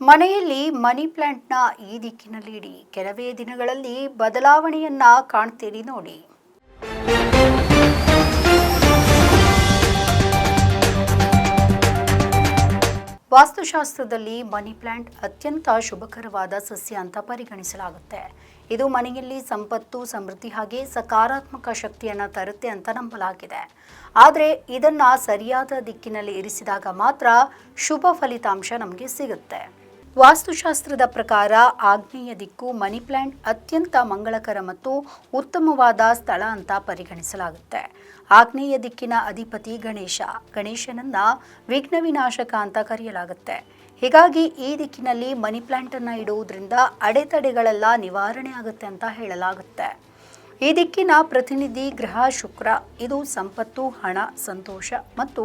ಮನೆಯಲ್ಲಿ ಮನಿ ಪ್ಲಾಂಟ್ನ ಈ ದಿಕ್ಕಿನಲ್ಲಿ ಇಡಿ. ಕೆಲವೇ ದಿನಗಳಲ್ಲಿ ಬದಲಾವಣೆಯನ್ನ ಕಾಣ್ತೀರಿ ನೋಡಿ. ವಾಸ್ತುಶಾಸ್ತ್ರದಲ್ಲಿ ಮನಿ ಪ್ಲಾಂಟ್ ಅತ್ಯಂತ ಶುಭಕರವಾದ ಸಸ್ಯ ಅಂತ ಪರಿಗಣಿಸಲಾಗುತ್ತೆ. ಇದು ಮನೆಯಲ್ಲಿ ಸಂಪತ್ತು, ಸಮೃದ್ಧಿ ಹಾಗೆ ಸಕಾರಾತ್ಮಕ ಶಕ್ತಿಯನ್ನು ತರುತ್ತೆ ಅಂತ ನಂಬಲಾಗಿದೆ. ಆದರೆ ಇದನ್ನು ಸರಿಯಾದ ದಿಕ್ಕಿನಲ್ಲಿ ಇರಿಸಿದಾಗ ಮಾತ್ರ ಶುಭ ಫಲಿತಾಂಶ ನಮಗೆ ಸಿಗುತ್ತೆ. ವಾಸ್ತುಶಾಸ್ತ್ರದ ಪ್ರಕಾರ ಆಗ್ನೇಯ ದಿಕ್ಕು ಮನಿ ಪ್ಲಾಂಟ್ ಅತ್ಯಂತ ಮಂಗಳಕರ ಮತ್ತು ಉತ್ತಮವಾದ ಸ್ಥಳ ಅಂತ ಪರಿಗಣಿಸಲಾಗುತ್ತೆ. ಆಗ್ನೇಯ ದಿಕ್ಕಿನ ಅಧಿಪತಿ ಗಣೇಶ, ಗಣೇಶನನ್ನ ವಿಘ್ನ ವಿನಾಶಕ ಅಂತ ಕರೆಯಲಾಗುತ್ತೆ. ಹೀಗಾಗಿ ಈ ದಿಕ್ಕಿನಲ್ಲಿ ಮನಿ ಪ್ಲಾಂಟ್ ಅನ್ನ ಇಡುವುದರಿಂದ ಅಡೆತಡೆಗಳೆಲ್ಲ ನಿವಾರಣೆ ಆಗುತ್ತೆ ಅಂತ ಹೇಳಲಾಗುತ್ತೆ. ಈ ದಿಕ್ಕಿನ ಪ್ರತಿನಿಧಿ ಗ್ರಹ ಶುಕ್ರ, ಇದು ಸಂಪತ್ತು, ಹಣ, ಸಂತೋಷ ಮತ್ತು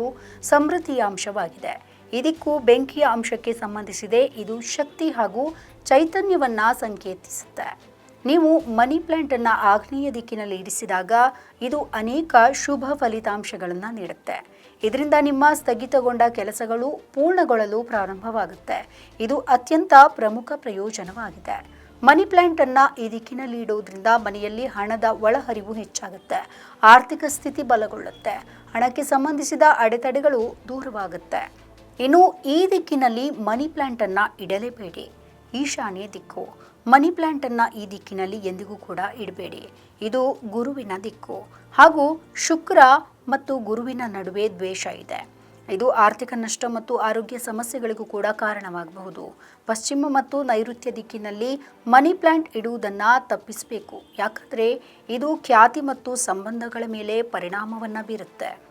ಸಮೃದ್ಧಿಯ ಅಂಶವಾಗಿದೆ. ಈ ದಿಕ್ಕು ಬೆಂಕಿಯ ಅಂಶಕ್ಕೆ ಸಂಬಂಧಿಸಿದೆ. ಇದು ಶಕ್ತಿ ಹಾಗೂ ಚೈತನ್ಯವನ್ನ ಸಂಕೇತಿಸುತ್ತೆ. ನೀವು ಮನಿ ಪ್ಲಾಂಟ್ ಅನ್ನ ಆಗ್ನೇಯ ದಿಕ್ಕಿನಲ್ಲಿ ಇರಿಸಿದಾಗ ಇದು ಅನೇಕ ಶುಭ ಫಲಿತಾಂಶಗಳನ್ನು ನೀಡುತ್ತೆ. ಇದರಿಂದ ನಿಮ್ಮ ಸ್ಥಗಿತಗೊಂಡ ಕೆಲಸಗಳು ಪೂರ್ಣಗೊಳ್ಳಲು ಪ್ರಾರಂಭವಾಗುತ್ತೆ. ಇದು ಅತ್ಯಂತ ಪ್ರಮುಖ ಪ್ರಯೋಜನವಾಗಿದೆ. ಮನಿ ಪ್ಲಾಂಟ್ ಅನ್ನ ಈ ದಿಕ್ಕಿನಲ್ಲಿ ಇಡುವುದರಿಂದ ಮನೆಯಲ್ಲಿ ಹಣದ ಒಳಹರಿವು ಹೆಚ್ಚಾಗುತ್ತೆ. ಆರ್ಥಿಕ ಸ್ಥಿತಿ ಬಲಗೊಳ್ಳುತ್ತೆ. ಹಣಕ್ಕೆ ಸಂಬಂಧಿಸಿದ ಅಡೆತಡೆಗಳು ದೂರವಾಗುತ್ತೆ. ಇನ್ನು ಈ ದಿಕ್ಕಿನಲ್ಲಿ ಮನಿ ಪ್ಲಾಂಟ್ ಅನ್ನ ಇಡಲೇಬೇಡಿ. ಈಶಾನ್ಯ ದಿಕ್ಕು. ಮನಿ ಪ್ಲಾಂಟ್ ಅನ್ನ ಈ ದಿಕ್ಕಿನಲ್ಲಿ ಎಂದಿಗೂ ಕೂಡ ಇಡಬೇಡಿ. ಇದು ಗುರುವಿನ ದಿಕ್ಕು. ಹಾಗೂ ಶುಕ್ರ ಮತ್ತು ಗುರುವಿನ ನಡುವೆ ದ್ವೇಷ ಇದೆ. ಇದು ಆರ್ಥಿಕ ನಷ್ಟ ಮತ್ತು ಆರೋಗ್ಯ ಸಮಸ್ಯೆಗಳಿಗೂ ಕೂಡ ಕಾರಣವಾಗಬಹುದು. ಪಶ್ಚಿಮ ಮತ್ತು ನೈಋತ್ಯ ದಿಕ್ಕಿನಲ್ಲಿ ಮನಿ ಪ್ಲಾಂಟ್ ಇಡುವುದನ್ನು ತಪ್ಪಿಸಬೇಕು. ಯಾಕಂದರೆ ಇದು ಖ್ಯಾತಿ ಮತ್ತು ಸಂಬಂಧಗಳ ಮೇಲೆ ಪರಿಣಾಮವನ್ನು ಬೀರುತ್ತೆ.